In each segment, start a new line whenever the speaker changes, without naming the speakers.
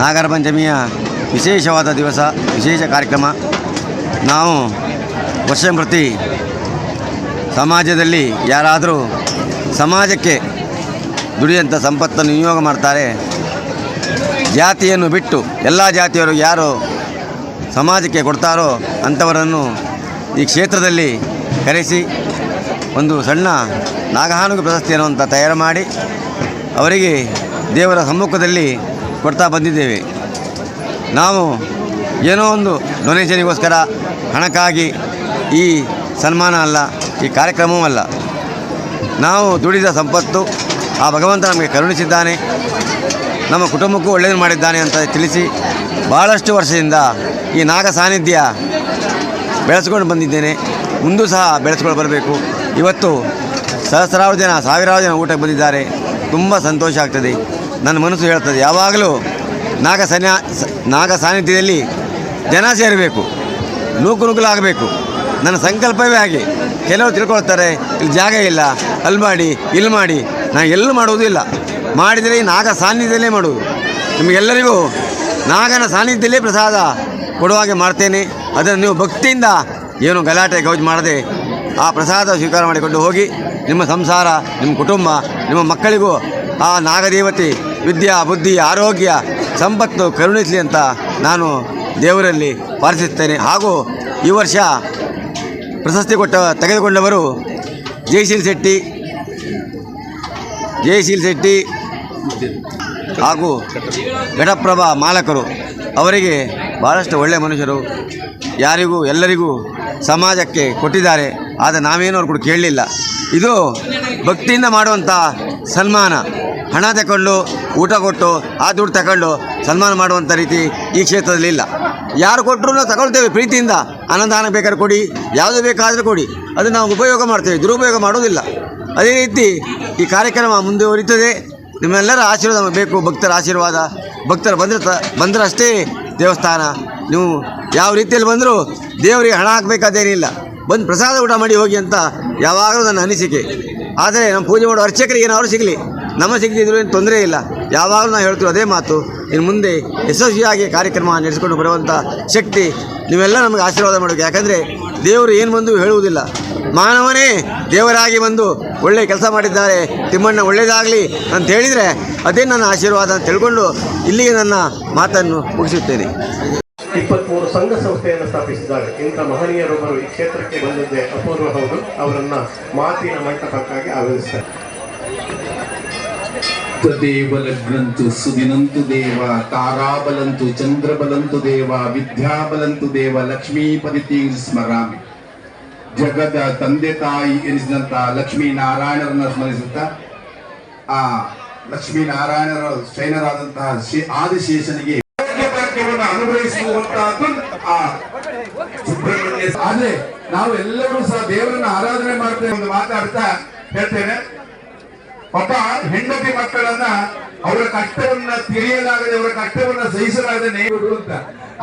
ನಾಗರ ಪಂಚಮಿಯ ವಿಶೇಷವಾದ ದಿವಸ, ವಿಶೇಷ ಕಾರ್ಯಕ್ರಮ. ನಾವು ವರ್ಷ ಪ್ರತಿ ಸಮಾಜದಲ್ಲಿ ಯಾರಾದರೂ ಸಮಾಜಕ್ಕೆ ದುಡಿಯಂಥ ಸಂಪತ್ತನ್ನು ವಿನಿಯೋಗ ಮಾಡ್ತಾರೆ, ಜಾತಿಯನ್ನು ಬಿಟ್ಟು ಎಲ್ಲ ಜಾತಿಯವರು ಯಾರು ಸಮಾಜಕ್ಕೆ ಕೊಡ್ತಾರೋ ಅಂಥವರನ್ನು ಈ ಕ್ಷೇತ್ರದಲ್ಲಿ ಕರೆಸಿ ಒಂದು ಸಣ್ಣ ನಾಗಹಾನುಗ ಪ್ರಶಸ್ತಿ ಅಂತ ತಯಾರು ಮಾಡಿ, ಅವರಿಗೆ ದೇವರ ಸಮ್ಮುಖದಲ್ಲಿ ಕೊಡ್ತಾ ಬಂದಿದ್ದೇವೆ. ನಾವು ಏನೋ ಒಂದು ಡೊನೇಷನಿಗೋಸ್ಕರ ಹಣಕ್ಕಾಗಿ ಈ ಸನ್ಮಾನ ಅಲ್ಲ, ಈ ಕಾರ್ಯಕ್ರಮವೂ ಅಲ್ಲ. ನಾವು ದುಡಿದ ಸಂಪತ್ತು ಆ ಭಗವಂತ ನಮಗೆ ಕರುಣಿಸಿದ್ದಾನೆ. ನಮ್ಮ ಕುಟುಂಬಕ್ಕೂ ಒಳ್ಳೆಯದು ಮಾಡಿದ್ದಾನೆ ಅಂತ ತಿಳಿಸಿ ಭಾಳಷ್ಟು ವರ್ಷದಿಂದ ಈ ನಾಗ ಸಾನ್ನಿಧ್ಯ ಬೆಳೆಸ್ಕೊಂಡು ಬಂದಿದ್ದೇನೆ. ಮುಂದೂ ಸಹ ಬೆಳೆಸ್ಕೊಂಡು ಬರಬೇಕು. ಇವತ್ತು ಸಹಸ್ರಾರು ಜನ, ಸಾವಿರಾರು ಜನ ಊಟಕ್ಕೆ ಬಂದಿದ್ದಾರೆ. ತುಂಬ ಸಂತೋಷ ಆಗ್ತದೆ. ನನ್ನ ಮನಸ್ಸು ಹೇಳ್ತದೆ. ಯಾವಾಗಲೂ ನಾಗ ಸನ್ಯಾ ನಾಗ ಸಾನ್ನಿಧ್ಯದಲ್ಲಿ ಜನ ಸೇರಬೇಕು. ನೂಕು ನುಗ್ಗಲಾಗಬೇಕು ನನ್ನ ಸಂಕಲ್ಪವೇ ಹಾಗೆ. ಕೆಲವರು ತಿಳ್ಕೊಳ್ತಾರೆ, ಇಲ್ಲಿ ಜಾಗ ಇಲ್ಲ, ಅಲ್ಲಿ ಮಾಡಿ, ಇಲ್ಲಿ ಮಾಡಿ. ನಾನು ಎಲ್ಲೂ ಮಾಡುವುದೂ ಇಲ್ಲ ಮಾಡಿದರೆ ನಾಗ ಸಾನ್ನಿಧ್ಯದಲ್ಲೇ ಮಾಡುವುದು. ನಿಮಗೆಲ್ಲರಿಗೂ ನಾಗನ ಸಾನ್ನಿಧ್ಯದಲ್ಲೇ ಪ್ರಸಾದ ಕೊಡುವ ಹಾಗೆ ಮಾಡ್ತೇನೆ. ಅದನ್ನು ನೀವು ಭಕ್ತಿಯಿಂದ ಏನು ಗಲಾಟೆ ಗೌಜ್ ಮಾಡದೆ ಆ ಪ್ರಸಾದ ಸ್ವೀಕಾರ ಮಾಡಿಕೊಂಡು ಹೋಗಿ ನಿಮ್ಮ ಸಂಸಾರ, ನಿಮ್ಮ ಕುಟುಂಬ, ನಿಮ್ಮ ಮಕ್ಕಳಿಗೂ ಆ ನಾಗದೇವತೆ ವಿದ್ಯಾ, ಬುದ್ಧಿ, ಆರೋಗ್ಯ, ಸಂಪತ್ತು ಕರುಣಿಸಲಿ ಅಂತ ನಾನು ದೇವರಲ್ಲಿ ಪ್ರಾರ್ಥಿಸುತ್ತೇನೆ. ಹಾಗೂ ಈ ವರ್ಷ ಪ್ರಶಸ್ತಿ ಕೊಟ್ಟ, ತೆಗೆದುಕೊಂಡವರು ಜಯಶೀಲ್ ಶೆಟ್ಟಿ ಜಯಶೀಲ್ ಶೆಟ್ಟಿ ಹಾಗೂ ಘಟಪ್ರಭಾ ಮಾಲಕರು. ಅವರಿಗೆ ಭಾಳಷ್ಟು ಒಳ್ಳೆಯ ಮನುಷ್ಯರು ಯಾರಿಗೂ, ಎಲ್ಲರಿಗೂ ಸಮಾಜಕ್ಕೆ ಕೊಟ್ಟಿದ್ದಾರೆ. ಆದರೆ ನಾವೇನು ಅವ್ರು ಕೂಡ ಕೇಳಲಿಲ್ಲ. ಇದು ಭಕ್ತಿಯಿಂದ ಮಾಡುವಂಥ ಸನ್ಮಾನ. ಹಣ ತಗೊಂಡು ಊಟ ಕೊಟ್ಟು ಆ ದುಡ್ಡು ತಗೊಂಡು ಸನ್ಮಾನ ಮಾಡುವಂಥ ರೀತಿ ಈ ಕ್ಷೇತ್ರದಲ್ಲಿ ಇಲ್ಲ. ಯಾರು ಕೊಟ್ಟರು ತಗೊಳ್ತೇವೆ ಪ್ರೀತಿಯಿಂದ. ಆನಂದಾನ ಬೇಕಾದ್ರೆ ಕೊಡಿ, ಯಾವುದು ಬೇಕಾದರೂ ಕೊಡಿ. ಅದು ನಾವು ಉಪಯೋಗ ಮಾಡ್ತೇವೆ, ದುರುಪಯೋಗ ಮಾಡೋದಿಲ್ಲ ಅದೇ ರೀತಿ ಈ ಕಾರ್ಯಕ್ರಮ ಮುಂದುವರಿತದೆ ನಿಮ್ಮೆಲ್ಲರ ಆಶೀರ್ವಾದ ಬೇಕು, ಭಕ್ತರ ಆಶೀರ್ವಾದ. ಭಕ್ತರು ಬಂದರೆ ತ ಬಂದರಷ್ಟೇ ದೇವಸ್ಥಾನ. ನೀವು ಯಾವ ರೀತಿಯಲ್ಲಿ ಬಂದರೂ ದೇವರಿಗೆ ಹಣ ಹಾಕಬೇಕಾದೇನಿಲ್ಲ ಬಂದು ಪ್ರಸಾದ ಊಟ ಮಾಡಿ ಹೋಗಿ ಅಂತ ಯಾವಾಗಲೂ ನನ್ನ ಅನಿಸಿಕೆ. ಆದರೆ ನಮ್ಮ ಪೂಜೆ ಮಾಡೋ ಅರ್ಚಕರಿಗೆ ಏನಾದರೂ ಸಿಗಲಿ. ನಮ್ಮ ಸಿಗದಿದ್ರು ಏನು ತೊಂದರೆ ಇಲ್ಲ. ಯಾವಾಗಲೂ ನಾವು ಹೇಳ್ತೀವಿ ಅದೇ ಮಾತು. ಇನ್ನು ಮುಂದೆ ಯಶಸ್ವಿಯಾಗಿ ಕಾರ್ಯಕ್ರಮ ನಡೆಸಿಕೊಂಡು ಬರುವಂಥ ಶಕ್ತಿ ನೀವೆಲ್ಲ ನಮಗೆ ಆಶೀರ್ವಾದ ಮಾಡಬೇಕು. ಯಾಕಂದರೆ ದೇವರು ಏನು ಬಂದು ಹೇಳುವುದಿಲ್ಲ. ಮಾನವನೇ ದೇವರಾಗಿ ಬಂದು ಒಳ್ಳೆಯ ಕೆಲಸ ಮಾಡಿದ್ದಾರೆ. ತಿಮ್ಮಣ್ಣ ಒಳ್ಳೆಯದಾಗಲಿ ಅಂತ ಹೇಳಿದರೆ ಅದೇ ನನ್ನ ಆಶೀರ್ವಾದ ಅಂತ ತಿಳ್ಕೊಂಡು ಇಲ್ಲಿಗೆ ನನ್ನ ಮಾತನ್ನು ಮುಗಿಸುತ್ತೇನೆ.
ಇಪ್ಪತ್ಮೂರು ಸಂಘ ಸಂಸ್ಥೆಯನ್ನು ಸ್ಥಾಪಿಸಿದ್ದಾರೆ. ಇಂಥ ಮಹನೀಯರೊಬ್ಬರು ಈ ಕ್ಷೇತ್ರಕ್ಕೆ ಬಂದಿದ್ದೆ ಅಪೂರ್ವ ಹೌದು. ಅವರನ್ನು ಮಾತಿನ ಮಂಟಪಕ್ಕಾಗಿ ಆಹ್ವಾನಿಸ್ತಾರೆ
ತದೇವ ಲಗ್ನಂತು ಸುದಿನಂತು ದೇವ, ತಾರಾಬಲಂತು ಚಂದ್ರಬಲಂತು ದೇವ, ವಿದ್ಯಾಬಲಂತು ದೇವ, ಲಕ್ಷ್ಮೀಪತಿ ಸ್ಮರಾಮಿ. ಜಗದ ತಂದೆ ತಾಯಿ ಎನಿಸಿದಂತ ಲಕ್ಷ್ಮೀ ನಾರಾಯಣರನ್ನ ಸ್ಮರಿಸುತ್ತಾ, ಆ ಲಕ್ಷ್ಮೀ ನಾರಾಯಣರ ಶೈನರಾದಂತಹ ಶ್ರೀ ಆದಿಶೇಷನಿಗೆ ಆ ಆದ್ರೆ ನಾವು ಎಲ್ಲರೂ ಸಹ ದೇವರನ್ನ ಆರಾಧನೆ ಮಾಡ್ತೇವೆ ಒಂದು ಮಾತಾಡ್ತಾ ಹೇಳ್ತೇನೆ. ಪಾಪ ಹೆಂಡತಿ ಮಕ್ಕಳನ್ನ ಅವರ ಕಷ್ಟವನ್ನ ತಿಳಿಯಲಾಗದೆ, ಅವರ ಕಷ್ಟವನ್ನ ಸಹಿಸಲಾಗದೆ ನೇಯುವುದು ಅಂತ.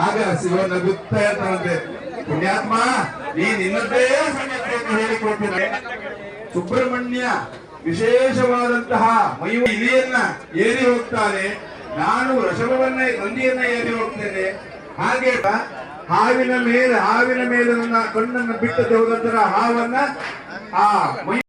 ಆಗ ಶಿವನ ಗುತ್ತ ಇರ್ತಾನಂತೆ ಪುಣ್ಯಾತ್ಮ, ನೀ ನಿನ್ನದೇ ಸಂಗತಿಯನ್ನು ಹೇಳಿಕೊಟ್ಟಿದೆ. ಸುಬ್ರಹ್ಮಣ್ಯ ವಿಶೇಷವಾದಂತಹ ಮೈ ಇಲಿಯನ್ನ ಏರಿ ಹೋಗ್ತಾನೆ. ನಾನು ರಸವನ್ನ, ನಂದಿಯನ್ನ ಏರಿ ಹೋಗ್ತೇನೆ. ಹಾಗೆ ಹಾವಿನ ಮೇಲೆ ಹಾವಿನ ಮೇಲೆ ನನ್ನ ಕಣ್ಣನ್ನು ಬಿಟ್ಟದ್ದು ಹೋದಂತರ ಹಾವನ್ನ ಆ ಮೈ